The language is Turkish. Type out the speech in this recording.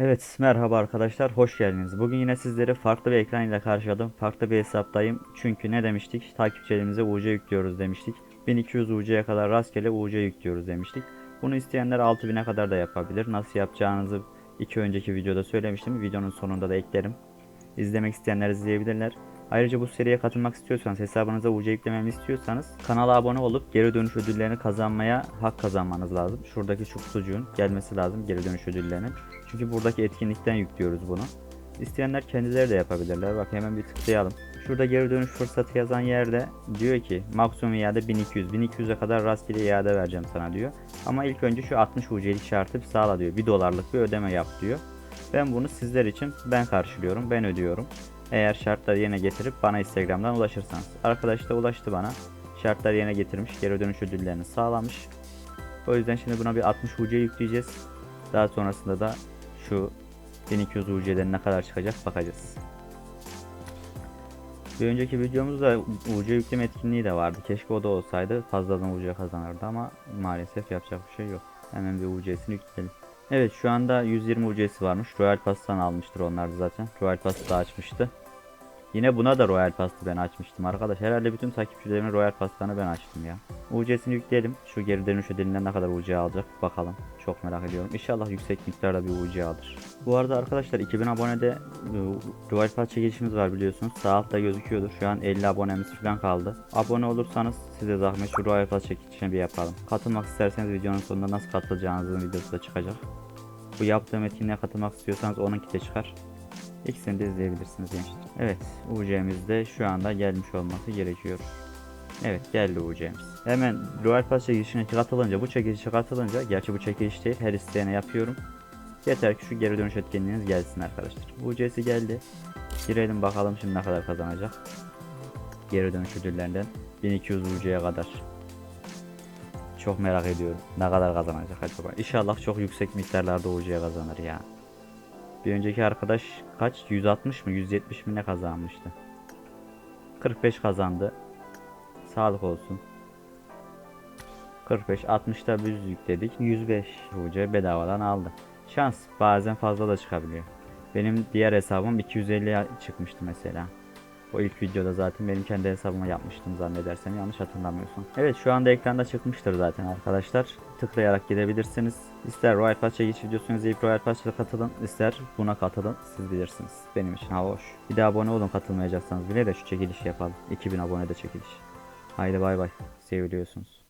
Evet merhaba arkadaşlar hoş geldiniz. Bugün yine sizleri farklı bir ekran ile karşıladım. Farklı bir hesaptayım. Çünkü ne demiştik? Takipçilerimize UC yüklüyoruz demiştik. 1200 UC'ye kadar rastgele UC yüklüyoruz demiştik. Bunu isteyenler 6000'e kadar da yapabilir. Nasıl yapacağınızı iki önceki videoda söylemiştim. Videonun sonunda da eklerim. İzlemek isteyenler izleyebilirler. Ayrıca bu seriye katılmak istiyorsanız, hesabınıza UC yüklememi istiyorsanız kanala abone olup geri dönüş ödüllerini kazanmaya hak kazanmanız lazım. Şuradaki şu kutucuğun gelmesi lazım geri dönüş ödüllerinin. Çünkü buradaki etkinlikten yüklüyoruz bunu. İsteyenler kendileri de yapabilirler. Bak hemen bir tıklayalım. Şurada geri dönüş fırsatı yazan yerde diyor ki maksimum iade 1200. 1200'e kadar rastgele iade vereceğim sana diyor. Ama ilk önce şu 60 UC'lik şartı sağla diyor. 1 dolarlık bir ödeme yap diyor. Ben bunu sizler için ben karşılıyorum. Ben ödüyorum. Eğer şartları yerine getirip bana Instagram'dan ulaşırsanız. Arkadaş da ulaştı bana. Şartları yerine getirmiş. Geri dönüş ödüllerini sağlamış. O yüzden şimdi buna bir 60 UC yükleyeceğiz. Daha sonrasında da şu 1200 UC'den ne kadar çıkacak bakacağız. Bir önceki videomuzda UC yükleme etkinliği de vardı. Keşke o da olsaydı fazladan UC kazanırdı ama maalesef yapacak bir şey yok. Hemen bir UC'sini yükleyelim. Evet şu anda 120 UC'si varmış. Royal Pass'tan almıştır onlar da zaten. Royal Pass'ı da açmıştı. Yine buna da Royal Pass'ı ben açmıştım arkadaş. Herhalde bütün takipçilerimin Royal Pass'larını ben açtım ya. UC'sini yükleyelim. Şu geri dönüş ödelinden ne kadar UC alacak bakalım. Çok merak ediyorum. İnşallah yüksek miktarda bir UC alır. Bu arada arkadaşlar 2000 abonede e, Royal Pass çekilişimiz var biliyorsunuz. Sağ altta gözüküyordur. Şu an 50 abonemiz falan kaldı. Abone olursanız size zahmet şu Royal Pass çekilişini bir yapalım. Katılmak isterseniz videonun sonunda nasıl katılacağınızın videosu da çıkacak. Bu yaptığım etkinliğe katılmak istiyorsanız onunki de çıkar. İkisini de izleyebilirsiniz gençler. Evet UC'miz de şu anda gelmiş olması gerekiyor. Evet geldi UC'miz. Hemen Royal Pass çekilişine katılınca bu çekilişe katılınca gerçi bu çekiliş değil her isteyene yapıyorum. Yeter ki şu geri dönüş etkinliğiniz gelsin arkadaşlar. UC'si geldi. Girelim bakalım şimdi ne kadar kazanacak. Geri dönüş ödüllerinden 1200 UC'ye kadar. Çok merak ediyorum. Ne kadar kazanacak acaba? İnşallah çok yüksek miktarlarda UC kazanır ya. Bir önceki arkadaş kaç? 160 mı? 170 mi ne kazanmıştı? 45 kazandı. Sağlık olsun. 45 60'da biz yükledik. 105 UC bedavadan aldı. Şans bazen fazla da çıkabiliyor. Benim diğer hesabım 250 çıkmıştı mesela. O ilk videoda zaten benim kendi hesabıma yapmıştım zannedersem yanlış hatırlamıyorsam. Evet şu anda ekranda çıkmıştır zaten arkadaşlar. Tıklayarak gidebilirsiniz. İster Royal Pass çekiş videosunu izleyip Royal Pass'la katılın. ister buna katılın. Siz bilirsiniz. Benim için hava hoş. Bir de abone olun katılmayacaksanız bile de şu çekilişi yapalım. 2000 abone de çekiliş. Haydi bay bay. Seviliyorsunuz.